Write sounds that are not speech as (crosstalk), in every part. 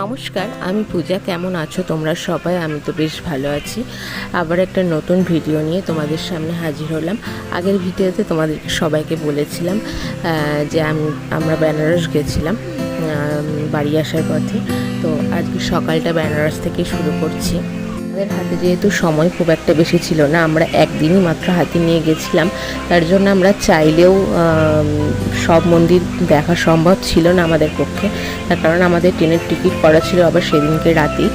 নমস্কার, আমি পূজা, কেমন আছো তোমরা সবাই? আমি তো বেশ ভালো আছি। আবার একটা নতুন ভিডিও নিয়ে তোমাদের সামনে হাজির হলাম। আগের ভিডিওতে তোমাদের সবাইকে বলেছিলাম যে আমি, আমরা বেনারস গেছিলাম বাড়ি আসার পথে। তো আজকে সকালটা বেনারস থেকে শুরু করছি। আমাদের হাতে যেহেতু সময় খুব একটা বেশি ছিল না, আমরা একদিনই মাত্র হাতে নিয়ে গেছিলাম। তার জন্য আমরা চাইলেও সব মন্দির দেখা সম্ভব ছিল না আমাদের পক্ষে। তার কারণ আমাদের ট্রেনের টিকিট করা ছিল আবার সেদিনকে রাতেই।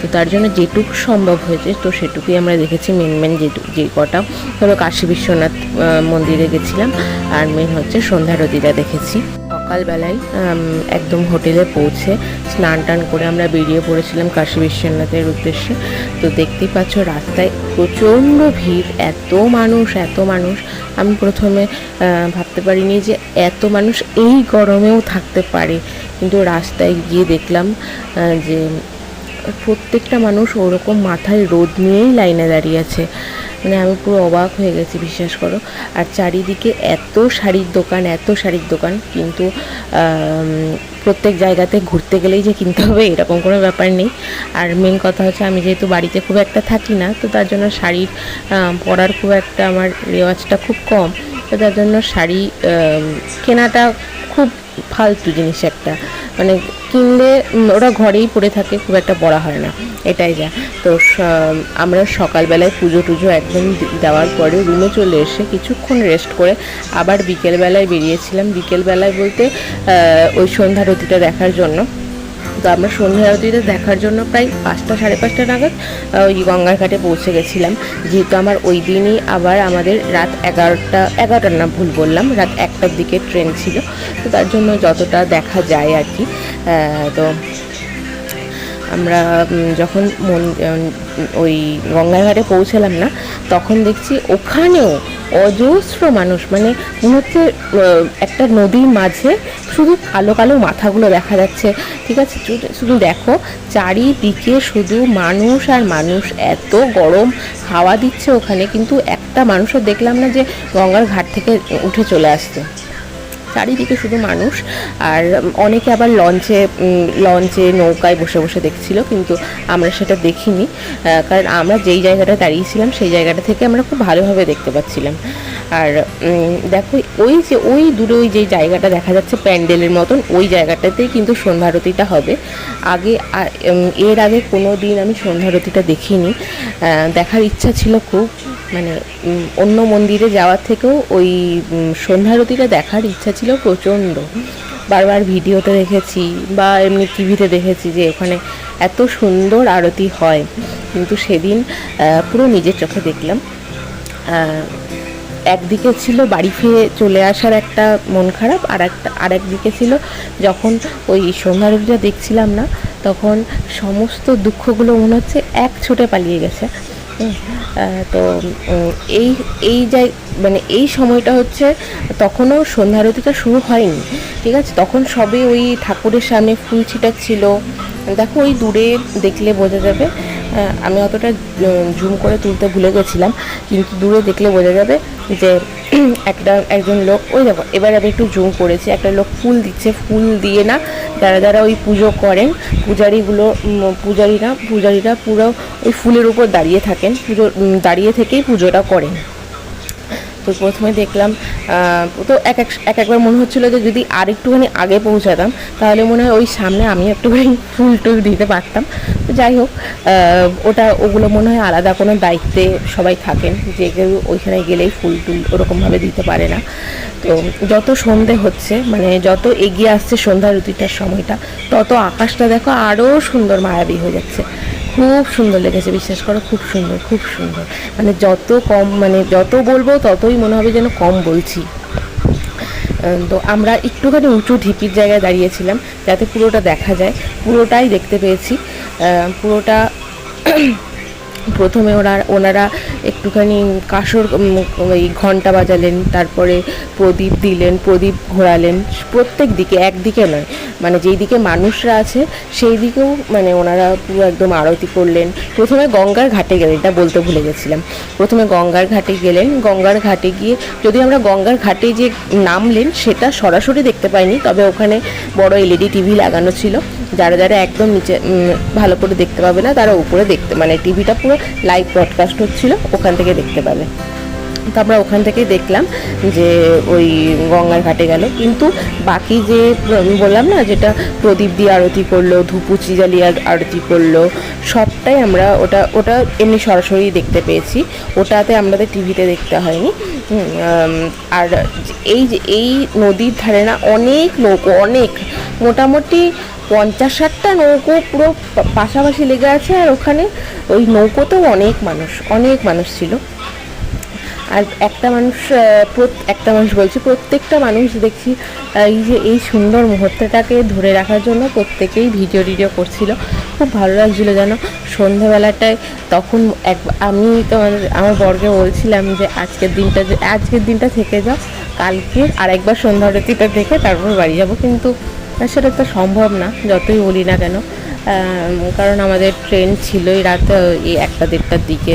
তো তার জন্য যেটুকু সম্ভব হয়েছে, তো সেটুকুই আমরা দেখেছি মেন মেন যেটুকু যে কটা। ধরো কাশী বিশ্বনাথ মন্দিরে গেছিলাম। আর মেন হচ্ছে সন্ধ্যারতিটা দেখেছি। সকালবেলায় একদম হোটেলে পৌঁছে স্নান টান করে আমরা বেরিয়ে পড়েছিলাম কাশী বিশ্বনাথের উদ্দেশ্যে। তো দেখতেই পাচ্ছ রাস্তায় প্রচণ্ড ভিড়, এত মানুষ এত মানুষ। আমি প্রথমে ভাবতে পারিনি যে এত মানুষ এই গরমেও থাকতে পারে। কিন্তু রাস্তায় গিয়ে দেখলাম যে প্রত্যেকটা মানুষ ওরকম মাথায় রোদ নিয়েই লাইনে দাঁড়িয়ে আছে। মানে আমি পুরো অবাক হয়ে গেছি, বিশ্বাস করো। আর চারিদিকে এত শাড়ির দোকান, এত শাড়ির দোকান, কিন্তু প্রত্যেক জায়গাতে ঘুরতে গেলেই যে কিনতে হবে, এরকম কোনো ব্যাপার নেই। আর মেন কথা হচ্ছে, আমি যেহেতু বাড়িতে খুব একটা থাকি না, তো তার জন্য শাড়ির পরার খুব একটা আমার রেওয়াজটা খুব কম। তো তার জন্য শাড়ি কেনাটা খুব ফালতু জিনিস একটা। মানে কিনলে ওরা ঘরেই পড়ে থাকে, খুব একটা পড়া হয় না, এটাই যা। তো আমরা সকালবেলায় পুজো টুজো একদম দেওয়ার পরে রুমে চলে এসে কিছুক্ষণ রেস্ট করে আবার বিকেলবেলায় বেরিয়েছিলাম। বিকেলবেলায় বলতে ওই ওই সন্ধ্যারতিটা দেখার জন্য। তো আমরা সন্ধ্যা আরতিটা দেখার জন্য প্রায় পাঁচটা, সাড়ে পাঁচটা নাগাদ ওই গঙ্গার ঘাটে পৌঁছে গেছিলাম। যেহেতু আমার ওই দিনই আবার আমাদের রাত এগারোটা, এগারোটার না ভুল বললাম, রাত একটার দিকে ট্রেন ছিল। তো তার জন্য যতটা দেখা যায় আর কি তো আমরা যখন মন ওই গঙ্গার ঘাটে পৌঁছালাম না, তখন দেখছি ওখানেও অজস্র মানুষ মানে মনে হচ্ছে একটা নদীর মাঝে শুধু কালো কালো মাথাগুলো দেখা যাচ্ছে। ঠিক আছে শুধু- দেখো, চারিদিকে শুধু মানুষ আর মানুষ। এত গরম, হাওয়া দিচ্ছে ওখানে, কিন্তু একটা মানুষও দেখলাম না যে গঙ্গার ঘাট থেকে উঠে চলে আসছে। চারিদিকে শুধু মানুষ। আর অনেকে আবার লঞ্চে লঞ্চে নৌকায় বসে বসে দেখছিল, কিন্তু আমরা সেটা দেখিনি। কারণ আমরা যেই জায়গাটা দাঁড়িয়েছিলাম, সেই জায়গাটা থেকে আমরা খুব ভালোভাবে দেখতে পাচ্ছিলাম। আর দেখো, ওই যে, ওই দূরে ওই যে জায়গাটা দেখা যাচ্ছে প্যান্ডেলের মতন, ওই জায়গাটাতেই কিন্তু সন্ধ্যারতিটা হবে। আগে এর আগে কোনো দিন আমি সন্ধ্যারতিটা দেখিনি। দেখার ইচ্ছা ছিল খুব। মানে অন্য মন্দিরে যাওয়ার থেকেও ওই সন্ধ্যারতিটা দেখার ইচ্ছা ছিল প্রচণ্ড। বারবার ভিডিওতে দেখেছি বা এমনি টিভিতে দেখেছি যে ওখানে এত সুন্দর আরতি হয়। কিন্তু সেদিন পুরো নিজের চোখে দেখলাম। একদিকে ছিল বাড়ি ফিরে চলে আসার একটা মন খারাপ, আর একটা, আর একদিকে ছিল যখন ওই সন্ধ্যারতিটা দেখছিলাম না, তখন সমস্ত দুঃখগুলো মনে হচ্ছে এক ছোটে পালিয়ে গেছে। তো এই এই যাই মানে এই সময়টা হচ্ছে, তখনও সন্ধ্যারতিটা শুরু হয়নি, ঠিক আছে? তখন সবে ওই ঠাকুরের সামনে ফুল ছিটাচ্ছিল দেখো, ওই দূরে দেখলে বোঝা যাবে আমি অতটা জুম করে তুলতে ভুলে গেছিলাম, কিন্তু দূরে দেখলে বোঝা যাবে যে একটা, একজন লোক, ওই দেখো, এবার আমি একটু জুম করেছি, একটা লোক ফুল দিচ্ছে, ফুল দিয়ে না যারা যারা ওই পুজো করেন, পূজারিগুলো পূজারীরা পূজারীরা পুরো ওই ফুলের উপর দাঁড়িয়ে থাকেন, পুজো দাঁড়িয়ে থেকেই পুজোটা করেন। তো প্রথমে দেখলাম তো এক এক এক একবার মনে হচ্ছিল যে যদি আর একটুখানি আগে পৌঁছাতাম, তাহলে মনে হয় ওই সামনে আমি একটুখানি (laughs) ফুল টুল দিতে পারতাম। তো যাই হোক ওটা ওগুলো মনে হয় আলাদা কোনো দায়িত্বে সবাই থাকেন, যে কেউ ওইখানে গেলেই ফুল টুল ওরকমভাবে দিতে পারে না। তো যত সন্ধে হচ্ছে মানে যত এগিয়ে আসছে সন্ধ্যা রুতিটার সময়টা, তত আকাশটা দেখো আরও সুন্দর মায়াবী হয়ে যাচ্ছে। খুব সুন্দর লেগেছে, বিশ্বাস করো, খুব সুন্দর খুব সুন্দর। মানে যত কম মানে যত বলব, ততই মনে হবে যেন কম বলছি। তো আমরা একটুখানি উঁচু ঢিপির জায়গায় দাঁড়িয়েছিলাম, যাতে পুরোটা দেখা যায়। পুরোটাই দেখতে পেয়েছি। পুরোটা প্রথমে ওরা, ওনারা একটুখানি কাসর ওই ঘণ্টা বাজালেন, তারপরে প্রদীপ দিলেন, প্রদীপ ঘোরালেন, প্রত্যেক দিকে একদিকে নয় মানে যেই দিকে মানুষরা আছে, সেই দিকেও মানে ওনারা পুরো একদম আরতি করলেন। প্রথমে গঙ্গার ঘাটে গেলেন, এটা বলতে ভুলে গেছিলাম। প্রথমে গঙ্গার ঘাটে গেলেন, গঙ্গার ঘাটে গিয়ে যদি আমরা গঙ্গার ঘাটে যে নামলেন, সেটা সরাসরি দেখতে পাইনি, তবে ওখানে বড় এলইডি টিভি লাগানো ছিল। যারা যারা একদম নিচে ভালো করে দেখতে পাবে না, তারা উপরে দেখতে মানে টিভিটা পুরো লাইভ ব্রডকাস্ট হচ্ছিল, ওখান থেকে দেখতে পাবে। তো আমরা ওখান থেকে দেখলাম যে ওই গঙ্গার ঘাটে গেল। কিন্তু বাকি যে বললাম না, যেটা প্রদীপ দিয়ে আরতি করল ধুপুচি জ্বালিয়ে আর- আরতি করল, সবটাই আমরা ওটা ওটা এমনি সরাসরি দেখতে পেয়েছি। ওটাতে আমাদের টিভিতে দেখতে হয়নি। আর এই যে, এই নদীর ধারে না অনেক নৌকো, অনেক, মোটামুটি পঞ্চাশ ষাটটা নৌকো পুরো পাশাপাশি লেগে আছে আর ওখানে ওই নৌকোতেও অনেক মানুষ অনেক মানুষ ছিল। আর একটা মানুষ একটা মানুষ বলছি, প্রত্যেকটা মানুষ দেখছি এই যে এই সুন্দর মুহূর্তটাকে ধরে রাখার জন্য প্রত্যেকেই ভিডিও টিডিও করছিল। খুব ভালো লাগছিল যেন সন্ধ্যাবেলাটায় তখন এক, আমি তোমার, আমার বর্গে বলছিলাম যে আজকের দিনটা যে, আজকের দিনটা থেকে যাও, কালকে আর একবার সন্ধ্যা আরতিটা দেখে তারপর বাড়ি যাব। কিন্তু সেটা তো সম্ভব না যতই বলি না কেন। কারণ আমাদের ট্রেন ছিলই রাত একটা দেড়টার দিকে।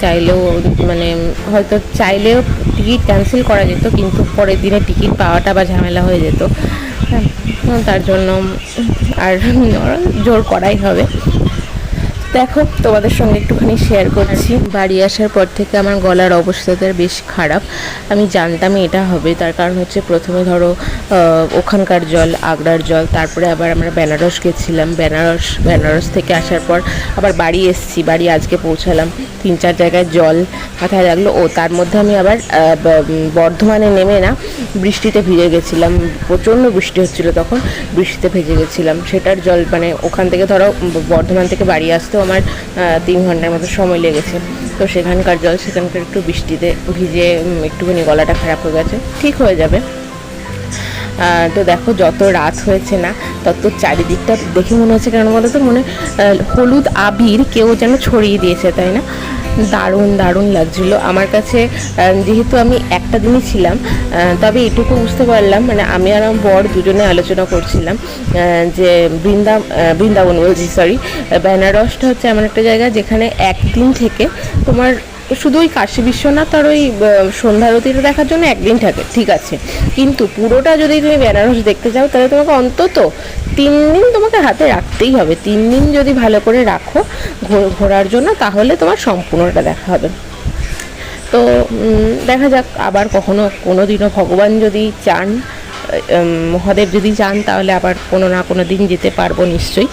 চাইলেও মানে হয়তো চাইলেও টিকিট ক্যান্সেল করা যেত কিন্তু পরের দিনে টিকিট পাওয়াটা বা ঝামেলা হয়ে যেত। হ্যাঁ, তার জন্য আর জোর করাই হবে। দেখো, তোমাদের সঙ্গে একটুখানি শেয়ার করছি। বাড়ি আসার পর থেকে আমার গলার অবস্থাটা বেশ খারাপ। আমি জানতামই এটা হবে, তার কারণ হচ্ছে প্রথমে ধরো ওখানকার জল, আগ্রার জল, তারপরে আবার আমরা বেনারস গেছিলাম। বেনারস বেনারস থেকে আসার পর আবার বাড়ি এসেছি, বাড়ি আজকে পৌঁছালাম। তিন চার জায়গায় জল মাথায় লাগল ও তার মধ্যে আমি আবার বর্ধমানে নেমে না, বৃষ্টিতে ভিজে গেছিলাম। প্রচণ্ড বৃষ্টি হচ্ছিল তখন, বৃষ্টিতে ভেজে গেছিলাম। সেটার জল মানে ওখান থেকে ধরো, বর্ধমান থেকে বাড়ি আসতেও আমার তিন ঘণ্টার মতো সময় লেগেছে। তো সেখানকার জল, সেখানকার একটু বৃষ্টিতে ভিজে একটুখানি গলাটা খারাপ হয়ে গেছে, ঠিক হয়ে যাবে। তো দেখো, যত রাত হয়েছে না, তত চারিদিকটা দেখে মনে হচ্ছে কেন বলো তো মনে হলুদ আবির কেউ যেন ছড়িয়ে দিয়েছে, তাই না? দারুণ দারুণ লাগছিল। আমার কাছে যেহেতু আমি একটা দিনই ছিলাম তবে এটুকু বুঝতে পারলাম মানে আমি আর আমার বর দুজনে আলোচনা করছিলাম যে বৃন্দা বৃন্দাবন, বলছি সরি বেনারসটা হচ্ছে এমন একটা জায়গা যেখানে একদিন থেকে তোমার শুধু ওই কাশী বিশ্বনাথ আর ওই সন্ধ্যারতিটা দেখার জন্য একদিন থাকে, ঠিক আছে। কিন্তু পুরোটা যদি তুমি বেনারস দেখতে চাও তাহলে তোমাকে অন্তত তিন দিন তোমাকে হাতে রাখতেই হবে। তিন দিন যদি ভালো করে রাখো ঘোরার জন্য, তাহলে তোমার সম্পূর্ণটা দেখা হবে। তো দেখা যাক আবার কখনো কোনো দিনও ভগবান যদি চান মহাদেব যদি চান, তাহলে আবার কোনো না কোনো দিন যেতে পারব নিশ্চয়ই।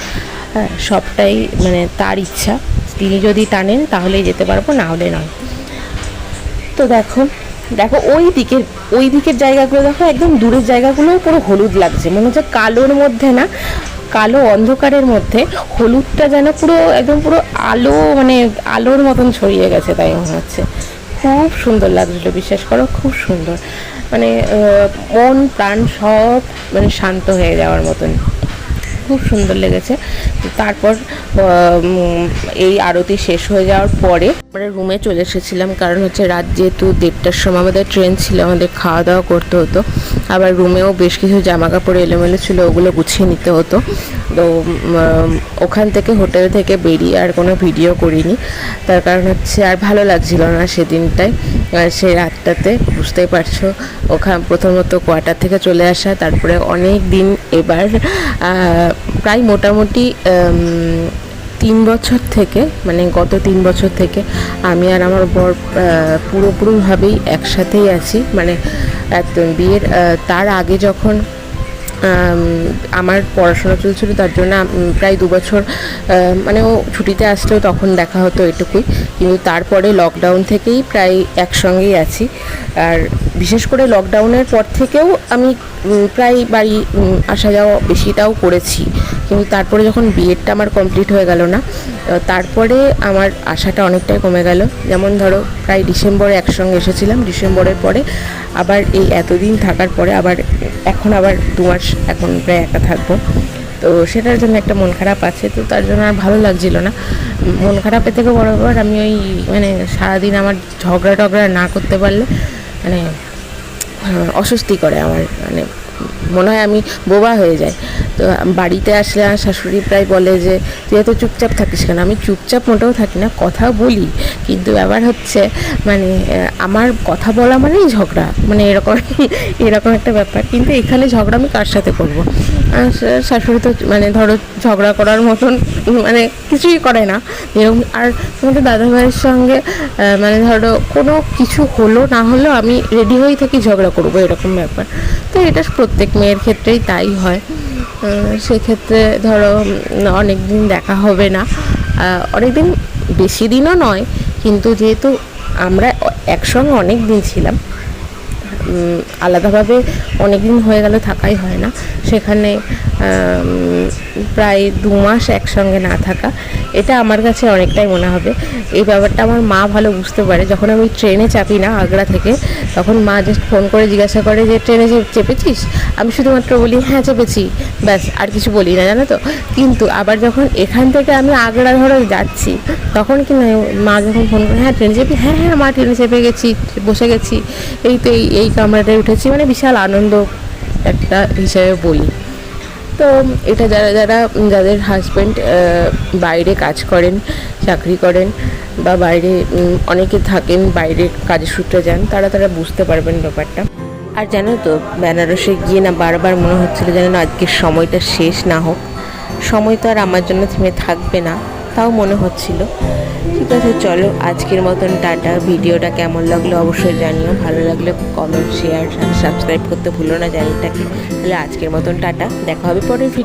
হ্যাঁ সবটাই মানে তার ইচ্ছা। তিনি যদি টানেন, তাহলেই যেতে পারব, না হলে নয়। তো দেখো দেখো ওই দিকের ওই দিকের জায়গাগুলো দেখো, একদম দূরের জায়গাগুলো পুরো হলুদ লাগছে। মনে হচ্ছে কালোর মধ্যে না, কালো অন্ধকারের মধ্যে হলুদটা যেন পুরো, একদম পুরো আলো মানে আলোর মতন ছড়িয়ে গেছে তাই মনে হচ্ছে। খুব সুন্দর লাগছিল, বিশ্বাস করো, খুব সুন্দর। মানে মন, প্রাণ সব মানে শান্ত হয়ে যাওয়ার মতন। খুব সুন্দর লেগেছে। তারপর এই আরতি শেষ হয়ে যাওয়ার পরে আমরা রুমে চলে এসেছিলাম। কারণ হচ্ছে রাত যেহেতু দেড়টার সময় আমাদের ট্রেন ছিল, আমাদের খাওয়া দাওয়া করতে হতো। আবার রুমেও বেশ কিছু জামা কাপড় এলোমেলো ছিল, ওগুলো গুছিয়ে নিতে হতো। তো ওখান থেকে হোটেল থেকে বেরিয়ে আর কোনো ভিডিও করিনি। তার কারণ হচ্ছে আর ভালো লাগছিল না সেদিনটায়। সে রাতটাতে বুঝতেই পারছ, ওখান প্রথমত কোয়ার্টার থেকে চলে আসা, তারপরে অনেক দিন এবার প্রায় মোটামুটি তিন বছর থেকে মানে গত তিন বছর থেকে আমি আর আমার বর পুরোপুরিভাবেই একসাথেই আছি। মানে একদম বিয়ের তার আগে যখন আমার পড়াশোনা চলছিল তার জন্য প্রায় দু বছর মানে ও ছুটিতে আসলেও তখন দেখা হতো এটুকুই। কিন্তু তারপরে লকডাউন থেকেই প্রায় একসঙ্গেই আছি। আর বিশেষ করে লকডাউনের পর থেকেও আমি প্রায় বাড়ি আসা যাওয়া বেশিটাও করেছি। কিন্তু তারপরে যখন বিএডটা আমার কমপ্লিট হয়ে গেল না তারপরে আমার আশাটা অনেকটাই কমে গেল। যেমন ধরো, প্রায় ডিসেম্বরে একসঙ্গে এসেছিলাম, ডিসেম্বরের পরে আবার এই এতদিন থাকার পরে আবার এখন আবার দু মাস এখন প্রায় একা থাকব। তো সেটার জন্য একটা মন খারাপ আছে, তো তার জন্য আর ভালো লাগছিল না। মন খারাপের থেকে বড় ব্যাপার, আমি ওই মানে সারাদিন আমার ঝগড়া টগড়া না করতে পারলে মানে অস্বস্তি করে আমার মানে মনে হয় আমি বোবা হয়ে যাই। তো বাড়িতে আসলে আমার শাশুড়ি প্রায় বলে যে, তুই এত চুপচাপ থাকিস কেন? আমি চুপচাপ মোটেও থাকি না কথা বলি। কিন্তু ব্যাপার হচ্ছে মানে আমার কথা বলা মানেই ঝগড়া। মানে এরকম এরকম একটা ব্যাপার। কিন্তু এখানে ঝগড়া আমি কার সাথে করব? শাশুড়ি তো মানে ধরো, ঝগড়া করার মতন মানে কিছুই করে না। এরকম আর তোমাদের দাদাভাইয়ের সঙ্গে মানে ধরো, কোনো কিছু হলো না হলো আমি রেডি হয়েই থাকি ঝগড়া করব, এরকম ব্যাপার। তো এটা প্রত্যেক মেয়ের ক্ষেত্রেই তাই হয়। সেক্ষেত্রে ধরো অনেক দিন দেখা হবে না। অনেক দিন বেশি দিনও নয়, কিন্তু যেহেতু আমরা একসঙ্গে অনেক দিন ছিলাম আলাদাভাবে অনেক দিন হয়ে গেল, থাকাই হয় না। সেখানে প্রায় দু মাস একসঙ্গে না থাকা। এটা আমার কাছে অনেকটাই মনে হবে। এই ব্যাপারটা আমার মা ভালো বুঝতে পারে। যখন আমি ট্রেনে চাপি না আগ্রা থেকে, তখন মা জাস্ট ফোন করে জিজ্ঞাসা করে যে, ট্রেনে চেপেছিস? আমি শুধুমাত্র বলি হ্যাঁ চেপেছি। ব্যাস, আর কিছু বলি না, জানো তো? কিন্তু আবার যখন এখান থেকে আমি আগ্রা ধরো যাচ্ছি, তখন কি না, মা যখন ফোন করে হ্যাঁ ট্রেনে চেপি হ্যাঁ হ্যাঁ মা, ট্রেনে চেপে গেছি, বসে গেছি। এই তো এই এই কামরাটায় উঠেছি। মানে বিশাল আনন্দ একটা হিসেবে বলি। তো এটা যারা যারা, যাদের হাজব্যান্ড বাইরে কাজ করেন, চাকরি করেন বা বাইরে অনেকে থাকেন বাইরে কাজের সূত্রে যান, তারা তারা বুঝতে পারবেন ব্যাপারটা। আর জানো তো, বেনারসে গিয়ে না বারবার মনে হচ্ছিল যেন আজকের সময়টা শেষ না হোক। সময় তো আর আমার জন্য থেমে থাকবে না। তাও মনে হচ্ছিল। ঠিক আছে, চলো আজকের মতন টাটা। ভিডিওটা কেমন লাগল অবশ্যই জানিও। ভালো লাগলে কমেন্ট শেয়ার সাবস্ক্রাইব করতে ভুলো না চ্যানেলটাকে তাহলে আজকের মতন টাটা। দেখা হবে পরের